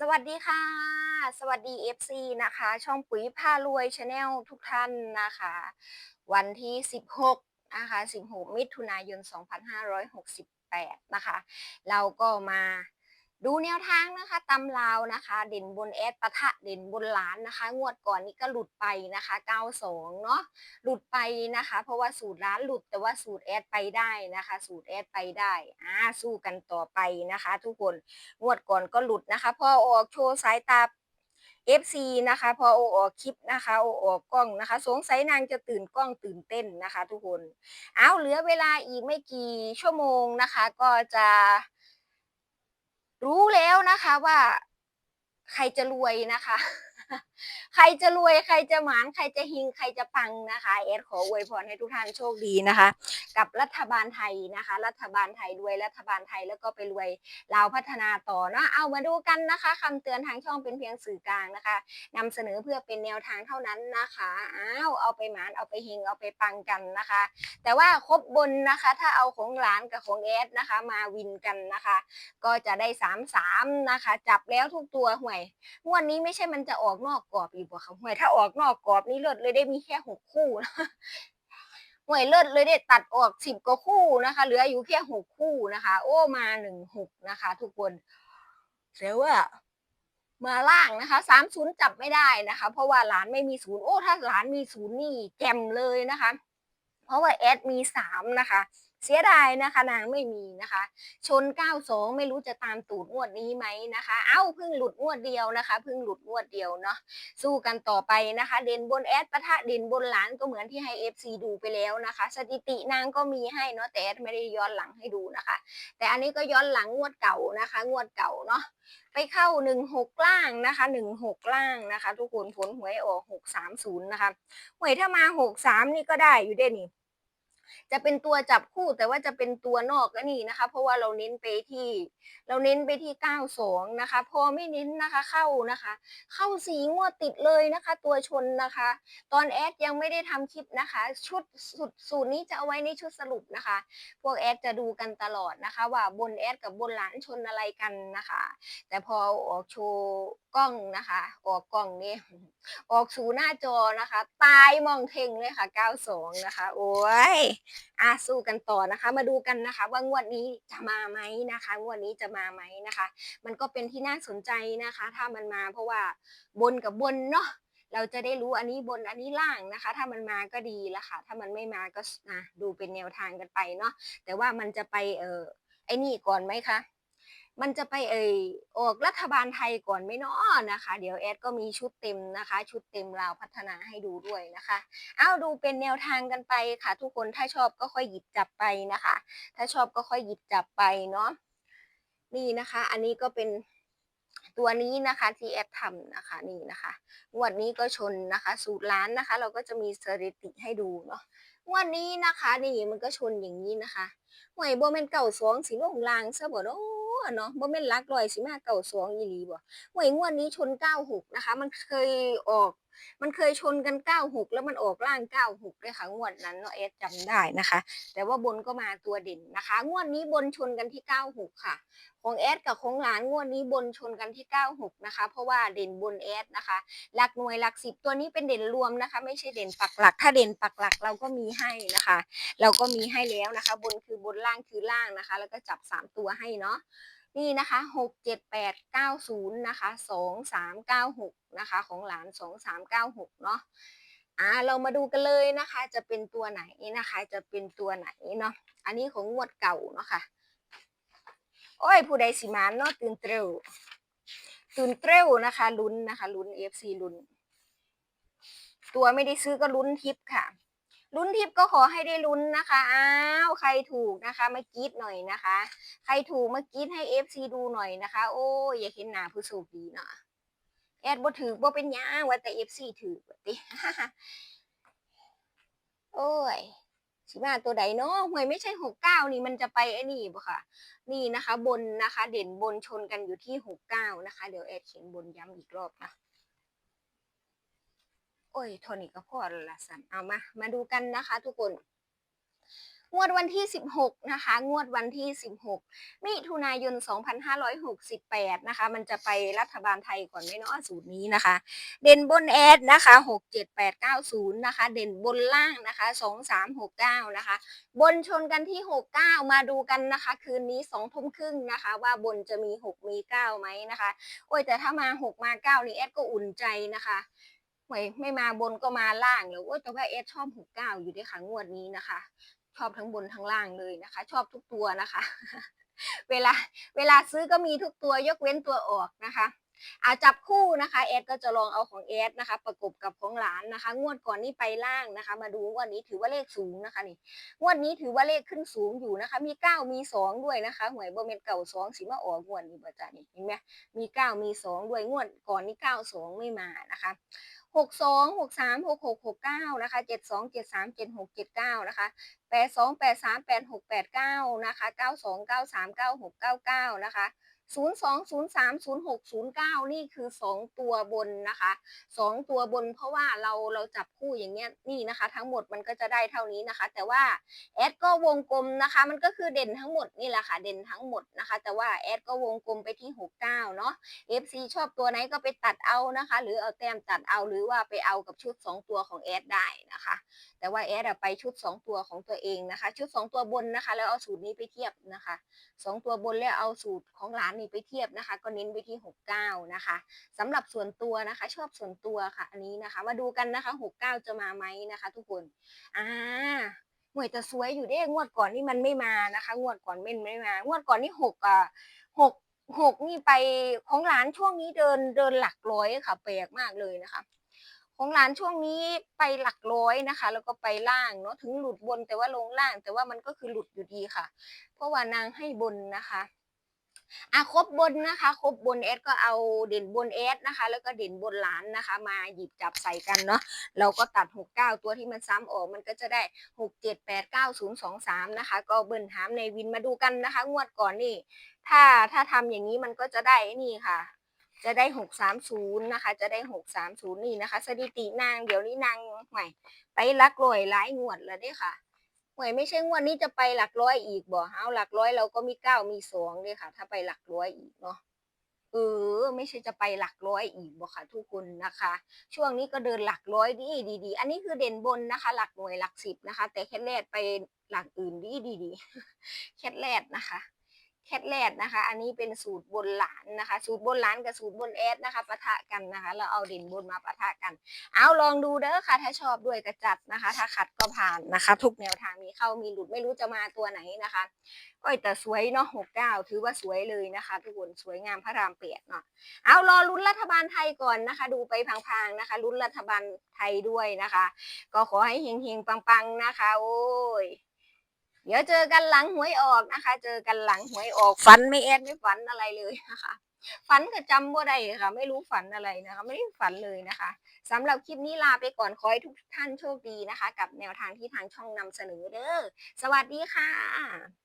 สวัสดีค่ะ สวัสดี FC นะคะ ช่องปุ๋ยผ้ารวยชาแนลทุกท่านนะคะ วันที่ 16 นะคะ 16 มิถุนายน 2568 นะคะ เราก็มา ดูแนวทางนะคะตำราวนะคะ เด่นบนแอดปะทะเด่นบนล้านนะคะ งวดก่อนนี้ก็หลุดไปนะคะ 92 เนาะหลุดไปนะคะ เพราะว่าสูตรร้านหลุดแต่ว่าสูตรแอดไปได้นะคะ สูตรแอดไปได้อ่าสู้กันต่อไปนะคะ ทุกคนงวดก่อนก็หลุดนะคะพอออกโชว์สายตา FC นะคะพอโอออกคลิปนะคะโอออกกล้องนะคะ สงสัยนางจะตื่นกล้องตื่นเต้นนะคะ ทุกคนเอาเหลือเวลาอีกไม่กี่ชั่วโมงนะคะ ก็จะ รู้แล้วนะคะว่า ใครจะรวยนะคะ ใครจะรวยใครจะหมานใครจะหิงใครจะปังนะคะ เอสขออวยพรให้ทุกท่านโชคดีนะคะ กับรัฐบาลไทยนะคะ รัฐบาลไทยรวยรัฐบาลไทยแล้วก็ไปรวยลาวพัฒนาต่อเนาะเอามาดูกันนะคะคำเตือนทางช่องเป็นเพียงสื่อกลางนะคะนำเสนอเพื่อเป็นแนวทางเท่านั้นนะคะอ้าวเอาไปหมานเอาไปหิงเอาไปปังกันนะคะ แต่ว่าครบบนนะคะ ถ้าเอาของหลานกับของเอสนะคะ มาวินกันนะคะ ก็จะได้สามสามนะคะ จับแล้วทุกตัวหวยงวดนี้ไม่ใช่มันจะออกนอกกรอบอีกบ่คะห่วย ถ้าออกนอกกรอบนี่เลิศเลยได้มีแค่หกคู่นะห่วยเลิศเลยได้ตัดออกสิบกว่าคู่นะคะ เหลืออยู่แค่หกคู่นะคะ โอ้มาหนึ่งหกนะคะ ทุกคนเสียว่ามาล่างนะคะสามศูนย์จับไม่ได้นะคะ เพราะว่าหลานไม่มีศูนย์โอ้ถ้าหลานมีศูนย์นี่แจมเลยนะคะ เพราะว่าแอดมีสามนะคะ เสียดายนะคะนางไม่มีนะคะ ชน 92 ไม่รู้จะตามตูดงวดนี้ไหมนะคะ เอ้าเพิ่งหลุดงวดเดียวนะคะเพิ่งหลุดงวดเดียวเนาะสู้กันต่อไปนะคะ เด่นบนแอดปะทะเด่นบนหลานก็เหมือนที่ให้ FC ดูไปแล้วนะคะ สถิตินางก็มีให้เนาะแต่แอดไม่ได้ย้อนหลังให้ดูนะคะ แต่อันนี้ก็ย้อนหลังงวดเก่านะคะ งวดเก่าเนาะไปเข้า 16 ล่างนะคะ 16 ล่างนะคะ ทุกคนผลหวยออก 630 นะคะหวยถ้ามา 63 นี่ก็ได้อยู่เด้นี่ จะเป็นตัวจับคู่แต่ว่าจะเป็นตัวนอกก็นี่นะคะ เพราะว่าเราเน้นไปที่ เราเน้นไปที่ 92 นะคะ พอไม่เน้นนะคะเข้านะคะ เข้าสีงวดติดเลยนะคะ ตัวชนนะคะ ตอนแอดยังไม่ได้ทำคลิปนะคะ ชุดสุดสูตรนี้จะเอาไว้ในชุดสรุปนะคะ พวกแอดจะดูกันตลอดนะคะ ว่าบนแอดกับบนหลานชนอะไรกันนะคะ แต่พอออกโชว์กล้องนะคะ ออกกล้องนี่ออกสู่หน้าจอนะคะ ตายมองเทงเลยค่ะ 92 นะคะ โอ้ยอาสู้กันต่อนะคะ มาดูกันนะคะ ว่างวดนี้จะมาไหมนะคะ งวดนี้จะมาไหมนะคะ มันก็เป็นที่น่าสนใจนะคะ ถ้ามันมาเพราะว่าบนกับบนเนาะเราจะได้รู้อันนี้บนอันนี้ล่างนะคะ ถ้ามันมาก็ดีละค่ะ ถ้ามันไม่มาก็นะดูเป็นแนวทางกันไปเนาะแต่ว่ามันจะไปเออไอ้นี่ก่อนไหมคะ มันจะไปเอ่ยออกรัฐบาลไทยก่อนไหมเนาะนะคะ เดี๋ยวแอดก็มีชุดเต็มนะคะ ชุดเต็มลาวพัฒนาให้ดูด้วยนะคะเอาดูเป็นแนวทางกันไปค่ะ ทุกคนถ้าชอบก็ค่อยหยิบจับไปนะคะ ถ้าชอบก็ค่อยหยิบจับไปเนาะนี่นะคะ อันนี้ก็เป็นตัวนี้นะคะที่แอดทำนะคะนี่นะคะงวดนี้ก็ชนนะคะ สูตรล้านนะคะ เราก็จะมีสถิติให้ดูเนาะงวดนี้นะคะนี่มันก็ชนอย่างนี้นะคะหวยโบเมนเก่าสองสีลงลางซะบ่เนาะ เนาะโบเมนลักลอยสิมาเก่าสองอีหลีบ่หวยงวดนี้ชนเก้าหกนะคะ มันเคยออก มันเคยชนกัน96แล้วมันออกล่าง96ด้วยค่ะงวดนั้นเนาะเอสจำได้นะคะ แต่ว่าบนก็มาตัวเด่นนะคะ งวดนี้บนชนกันที่96ค่ะ ของเอสกับของหลานงวดนี้บนชนกันที่96นะคะ เพราะว่าเด่นบนเอสนะคะหลักหน่วยหลักสิบตัวนี้เป็นเด่นรวมนะคะ ไม่ใช่เด่นปักหลัก ถ้าเด่นปักหลักเราก็มีให้นะคะ เราก็มีให้แล้วนะคะ บนคือบนล่างคือล่างนะคะ แล้วก็จับ3ตัวให้เนาะ นี่นะคะหกเจ็ดแปดเก้าศูนย์นะคะสองสามเก้าหกนะคะ ของหลานสองสามเก้าหกเนาะอ่าเรามาดูกันเลยนะคะ จะเป็นตัวไหนนะคะ จะเป็นตัวไหนเนาะ อันนี้ของงวดเก่าเนาะค่ะ โอ้ย ผู้ใดสิมานเนาะตื่นเต้วตื่นเต้วนะคะลุ้นนะคะลุ้นเอฟซีลุ้น ตัวไม่ได้ซื้อก็ลุ้นทิปค่ะ ลุ้นทิปก็ขอให้ได้ลุ้นนะคะ อ้าว ใครถูกนะคะมากรีดหน่อยนะคะ ใครถูกมากรีดให้เอฟซีดูหน่อยนะคะ โอ้ยอย่าเห็นหน้าผู้โชคดีเนาะ แอดบ่ถือบ่เป็นหยังว่าแต่เอฟซีถือว่าติ โอ้ย สิมาตัวใดเนาะหวยไม่ใช่หกเก้านี่มันจะไปไอ้นี่บ่ค่ะ นี่นะคะ บนนะคะ เด่นบนชนกันอยู่ที่หกเก้านะคะ เดี๋ยวแอดเขียนบนย้ำอีกรอบนะ อ้ยโทนี่ก็พอละสันเอามา มาดูกันนะคะ ทุกคน งวดวันที่ 16 นะคะ งวดวันที่ 16 มิถุนายน 2568 นะคะ มันจะไปรัฐบาลไทยก่อนไหมเนาะสูตรนี้นะคะ เด่นบนแอดนะคะ 67890 นะคะ เด่นบนล่างนะคะ 2369 นะคะ บนชนกันที่ 69 มาดูกันนะคะ คืนนี้2ทุ่มครึ่งนะคะ ว่าบนจะมี 6 มี 9 ไหมนะคะ โอ้ยแต่ถ้ามา 6 มา 9 นี่แอดก็อุ่นใจนะคะ ไม่ไม่มาบนก็มาล่างแล้วโอ้ยแต่ว่าเอดชอบ69อยู่ด้วยค่ะงวดนี้นะคะ ชอบทั้งบนทั้งล่างเลยนะคะ ชอบทุกตัวนะคะ เวลาเวลาซื้อก็มีทุกตัวยกเว้นตัวออกนะคะ อาจับคู่นะคะแอดก็จะลองเอาของแอดนะคะ ประกบกับของหลานนะคะ งวดก่อนนี้ไปล่างนะคะ มาดูวันนี้ถือว่าเลขสูงนะคะนี่งวดนี้ถือว่าเลขขึ้นสูงอยู่นะคะ มีเก้ามีสองด้วยนะคะหวยโบเมนเก่าสองสีมาออกงวดนี้บ่จ่านี่เห็นไหมมีเก้ามีสองด้วยงวดก่อนนี้เก้าสองไม่มานะคะหกสองหกสามหกหกหกเก้านะคะเจ็ดสองเจ็ดสามเจ็ดหกเจ็ดเก้านะคะแปดสองแปดสามแปดหกแปดเก้านะคะเก้าสองเก้าสามเก้าหกเก้าเก้านะคะ ศูนย์สองศูนย์สามศูนย์หกศูนย์เก้านี่คือสองตัวบนนะคะสองตัวบนเพราะว่าเราเราจับคู่อย่างเงี้ยนี่นะคะ ทั้งหมดมันก็จะได้เท่านี้นะคะ แต่ว่าแอดก็วงกลมนะคะ มันก็คือเด่นทั้งหมดนี่แหละค่ะเด่นทั้งหมดนะคะ แต่ว่าแอดก็วงกลมไปที่หกเก้าเนาะ FC ชอบตัวไหนก็ไปตัดเอานะคะ หรือเอาแต้มตัดเอาหรือว่าไปเอากับชุด 2 ตัวของแอดได้นะคะ แต่ว่าแอดไปชุด 2 ตัวของตัวเองนะคะ ชุด 2 ตัวบนนะคะ แล้วเอาสูตรนี้ไปเทียบนะคะ 2 ตัวบนแล้วเอาสูตรของหลานนี่ไปเทียบนะคะ ก็เน้นไปที่ 69 นะคะสำหรับส่วนตัวนะคะ ชอบส่วนตัวค่ะ อันนี้นะคะ มาดูกันนะคะ 69 จะมาไหมนะคะ ทุกคนอ่าหวยจะสวยอยู่เด้งวดก่อนนี่มันไม่มานะคะ งวดก่อนเม่นไม่มางวดก่อนนี่หกอะหกหกนี่ไปของร้านช่วงนี้เดินเดินหลักร้อยค่ะแปลกมากเลยนะคะ ของร้านช่วงนี้ไปหลักร้อยนะคะ แล้วก็ไปล่างเนาะถึงหลุดบนแต่ว่าลงล่าง แต่ว่ามันก็คือหลุดอยู่ดีค่ะ เพราะว่านางให้บนนะคะ อะครบบนนะคะครบบนแอดก็เอาเด่นบนแอดนะคะ แล้วก็เด่นบนหลานนะคะ มาหยิบจับใส่กันเนาะเราก็ตัดหกเก้าตัวที่มันซ้ำออกมันก็จะได้หกเจ็ดแปดเก้าศูนย์สองสามนะคะ ก็เบิ้ลหามในวินมาดูกันนะคะ งวดก่อนนี่ ถ้าถ้าทำอย่างนี้มันก็จะได้นี่ค่ะ จะได้หกสามศูนย์นะคะ จะได้หกสามศูนย์นี่นะคะ สถิตินางเดี๋ยวนี้นางใหม่ไปหลักร้อยหลายงวดแล้วเด้ค่ะ หวยไม่ใช่งวดนี้จะไปหลักร้อยอีกบ่เอาหลักร้อยเราก็มีเก้ามีสองเลยค่ะ ถ้าไปหลักร้อยอีกเนาะเออ ไม่ใช่จะไปหลักร้อยอีกบ่ค่ะ ทุกคนนะคะ ช่วงนี้ก็เดินหลักร้อยดีดีดีอันนี้คือเด่นบนนะคะ หลักหน่วยหลักสิบนะคะ แต่แค่แรดไปหลักอื่นดีดีดีแค่แรดนะคะ แคทแรดนะคะ อันนี้เป็นสูตรบนหลานนะคะ สูตรบนหลานกับสูตรบนแอดนะคะปะทะกันนะคะ เราเอาด่นบนมาปะทะกัน เอาลองดูเด้อค่ะ ถ้าชอบด้วยกระจัดนะคะ ถ้าขัดก็ผ่านนะคะ ทุกแนวทางมีเข้ามีหลุดไม่รู้จะมาตัวไหนนะคะก็แต่สวยเนาะหกเก้าถือว่าสวยเลยนะคะ ทุกคนสวยงามพระรามเปียดเนาะเอารอลุ้นรัฐบาลไทยก่อนนะคะ ดูไปพังๆนะคะลุ้นรัฐบาลไทยด้วยนะคะ ก็ขอให้เฮงๆปังๆนะคะ โอ้ย เดี๋ยวเจอกันหลังหวยออกนะคะ เจอกันหลังหวยออก ฝันไม่แอดไม่ฝันอะไรเลยนะคะฝันก็จำบ่ได้ค่ะ ไม่รู้ฝันอะไรนะคะ ไม่ได้ฝันเลยนะคะสำหรับคลิปนี้ลาไปก่อนขอให้ทุกท่านโชคดีนะคะ กับแนวทางที่ทางช่องนำเสนอเด้อสวัสดีค่ะ